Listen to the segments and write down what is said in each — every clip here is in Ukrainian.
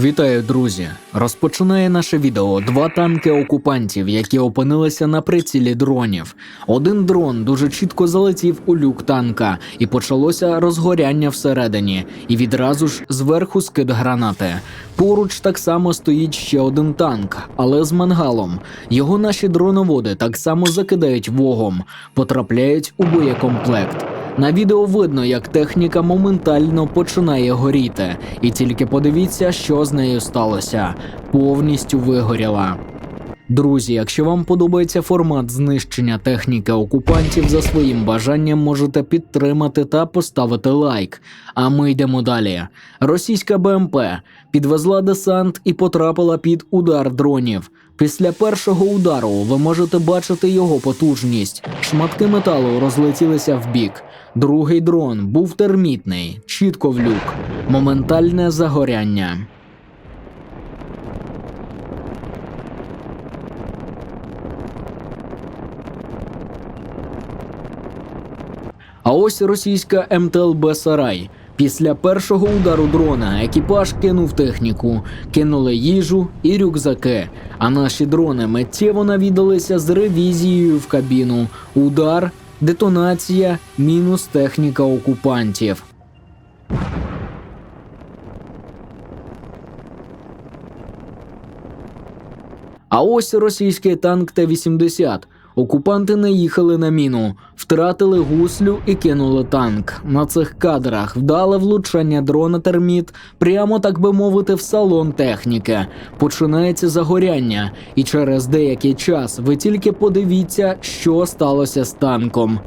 Вітаю, друзі! Розпочинає наше відео два танки окупантів, які опинилися на прицілі дронів. Один дрон дуже чітко залетів у люк танка, і почалося розгоряння всередині, і відразу ж зверху скид гранати. Поруч так само стоїть ще один танк, але з мангалом. Його наші дроноводи так само закидають вогом, потрапляють у боєкомплект. На відео видно, як техніка моментально починає горіти, і тільки подивіться, що з нею сталося. Повністю вигоріла. Друзі, якщо вам подобається формат знищення техніки окупантів, за своїм бажанням можете підтримати та поставити лайк. А ми йдемо далі. Російська БМП підвезла десант і потрапила під удар дронів. Після першого удару ви можете бачити його потужність. Шматки металу розлетілися вбік. Другий дрон був термітний, чітко в люк, моментальне загоряння. А ось російська МТЛБ Сарай. Після першого удару дрона екіпаж кинув техніку, кинули їжу і рюкзаки. А наші дрони миттєво навідалися з ревізією в кабіну. Удар, детонація, мінус техніка окупантів. А ось російський танк Т-80. Окупанти наїхали на міну, втратили гуслю і кинули танк. На цих кадрах вдале влучання дрона терміт, прямо так би мовити, в салон техніки. Починається загоряння, і через деякий час ви тільки подивіться, що сталося з танком.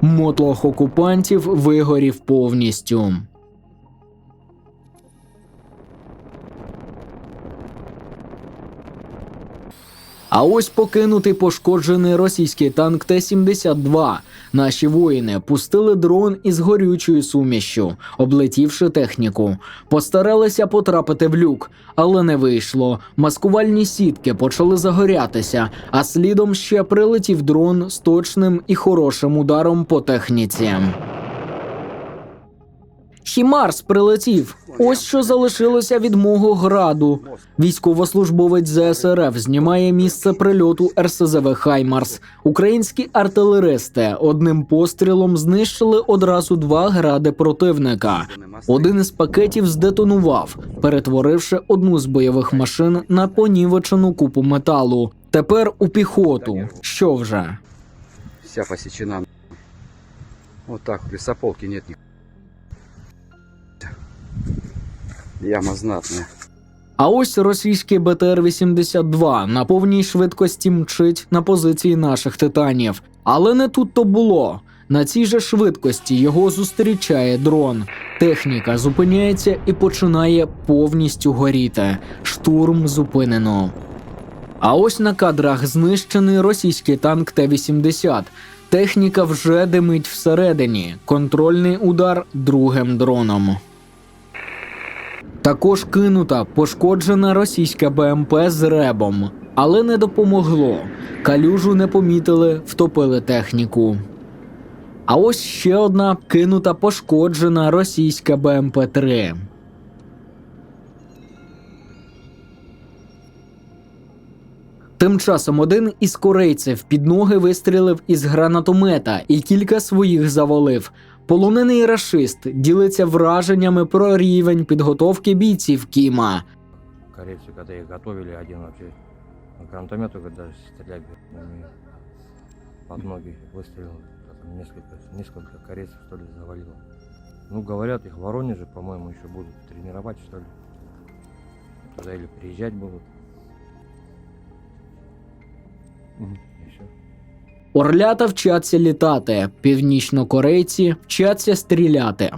Мотлох окупантів вигорів повністю. А ось покинутий пошкоджений російський танк Т-72. Наші воїни пустили дрон із горючою сумішю, облетівши техніку. Постаралися потрапити в люк, але не вийшло. Маскувальні сітки почали загорятися, а слідом ще прилетів дрон з точним і хорошим ударом по техніці. Хімарс прилетів. Ось що залишилося від мого граду. Військовослужбовець ЗСРФ знімає місце прильоту РСЗВ Хаймарс. Українські артилеристи одним пострілом знищили одразу два гради противника. Один із пакетів здетонував, перетворивши одну з бойових машин на понівечену купу металу. Тепер у піхоту. Що вже? Вся посечена. Вот так, лесополки нет ни Яма знатная. А ось російський БТР-82 на повній швидкості мчить на позиції наших титанів. Але не тут то було. На цій же швидкості його зустрічає дрон. Техніка зупиняється і починає повністю горіти. Штурм зупинено. А ось на кадрах знищений російський танк Т-80. Техніка вже димить всередині. Контрольний удар другим дроном. Також кинута пошкоджена російська БМП з ребом, але не допомогло. Калюжу не помітили, втопили техніку. А ось ще одна кинута пошкоджена російська БМП-3. Тим часом один із корейців під ноги вистрілив із гранатомета і кілька своїх завалив. Полонений рашист ділиться враженнями про рівень підготовки бійців Кіма. Корейцы, когда их готовили, один вообще на гранатомету даже стрелять умеет. Под ноги выстрелил. Там несколько, несколько корейцев, что ли, завалило. Ну, говорят, их в Воронеже, по-моему, еще будут тренировать, что ли. Туда или приезжать будут. И все. Орлята вчаться літати, північнокорейці вчаться стріляти.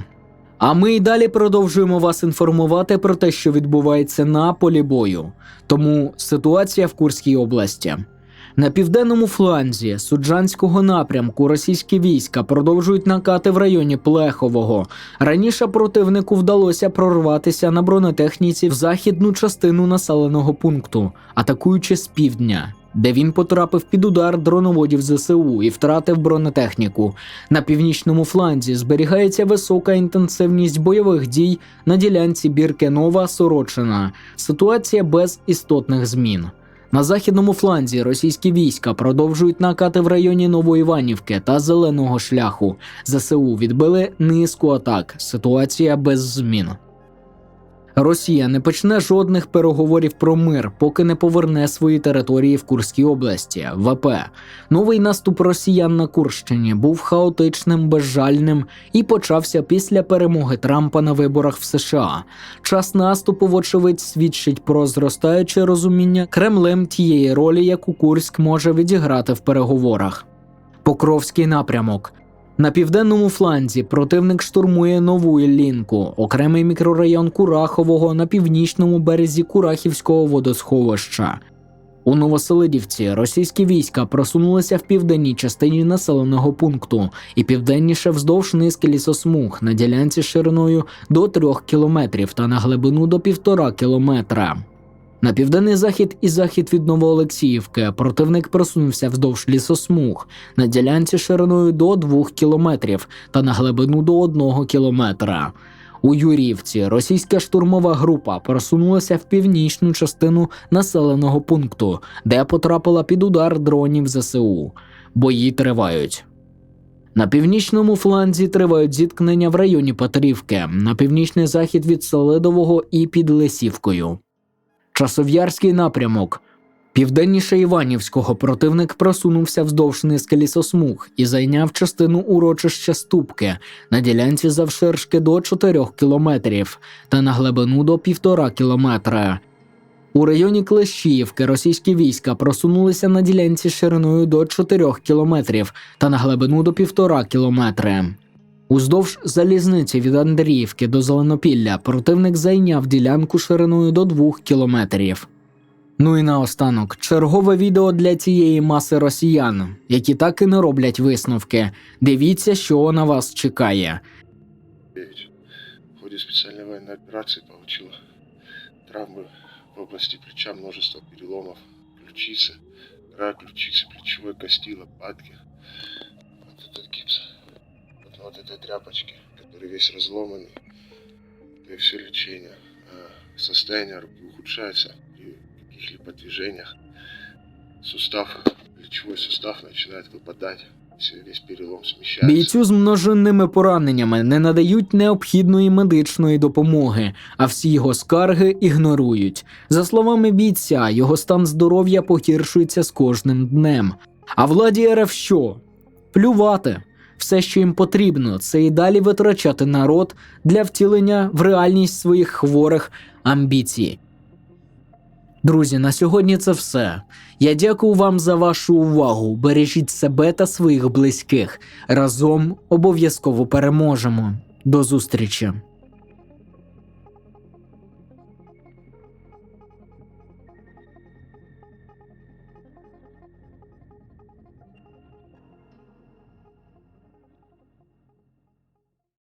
А ми й далі продовжуємо вас інформувати про те, що відбувається на полі бою. Тому ситуація в Курській області. На південному фланзі суджанського напрямку російські війська продовжують накати в районі Плехового. Раніше противнику вдалося прорватися на бронетехніці в західну частину населеного пункту, атакуючи з півдня. Де він потрапив під удар дроноводів ЗСУ і втратив бронетехніку. На північному фланзі зберігається висока інтенсивність бойових дій на ділянці Біркенова Сорочина. Ситуація без істотних змін. На західному фланзі російські війська продовжують накати в районі Новоіванівки та Зеленого шляху. ЗСУ відбили низку атак. Ситуація без змін. Росія не почне жодних переговорів про мир, поки не поверне свої території в Курській області. ВП новий наступ росіян на Курщині був хаотичним, безжальним і почався після перемоги Трампа на виборах в США. Час наступу, вочевидь, свідчить про зростаюче розуміння Кремлем тієї ролі, яку Курськ може відіграти в переговорах. Покровський напрямок. На південному фланзі противник штурмує нову Іллінку, окремий мікрорайон Курахового на північному березі Курахівського водосховища. У Новоселидівці російські війська просунулися в південній частині населеного пункту і південніше вздовж низки лісосмуг на ділянці шириною до 3 кілометрів та на глибину до 1,5 кілометра. На південний захід і захід від Новоолексіївки противник просунувся вздовж лісосмуг на ділянці шириною до 2 кілометрів та на глибину до 1 кілометра. У Юрівці російська штурмова група просунулася в північну частину населеного пункту, де потрапила під удар дронів ЗСУ. Бої тривають. На північному фланзі тривають зіткнення в районі Петрівки, на північний захід від Селидового і під Лисівкою. Часов'ярський напрямок. Південніше Іванівського противник просунувся вздовж низки лісосмуг і зайняв частину урочища Ступки на ділянці завширшки до 4 кілометрів та на глибину до 1,5 кілометра. У районі Клещіївки російські війська просунулися на ділянці шириною до 4 кілометрів та на глибину до 1,5 кілометри. Уздовж залізниці від Андріївки до Зеленопілля противник зайняв ділянку шириною до 2 кілометрів. Ну і наостанок, чергове відео для цієї маси росіян, які так і не роблять висновки. Дивіться, що на вас чекає. Девять. В ходе специальной военной операции получила травмы в области плеча, множество переломов, ключицы, рак ключицы, плечевой кости, лопатки. этой тряпочке, который весь разломанный. Это и все лечение. А Состояние руки ухудшается при каких-либо движениях. Сустав, плечевой сустав начинает выпадать. Все, весь перелом смещается. Бійцю з множинними пораненнями не надають необхідної медичної допомоги, а всі його скарги ігнорують. За словами бійця, його стан здоров'я погіршується з кожним днем. А владі РФ що? Плювати. Все, що їм потрібно, це і далі витрачати народ для втілення в реальність своїх хворих амбіцій. Друзі, на сьогодні це все. Я дякую вам за вашу увагу. Бережіть себе та своїх близьких. Разом обов'язково переможемо. До зустрічі!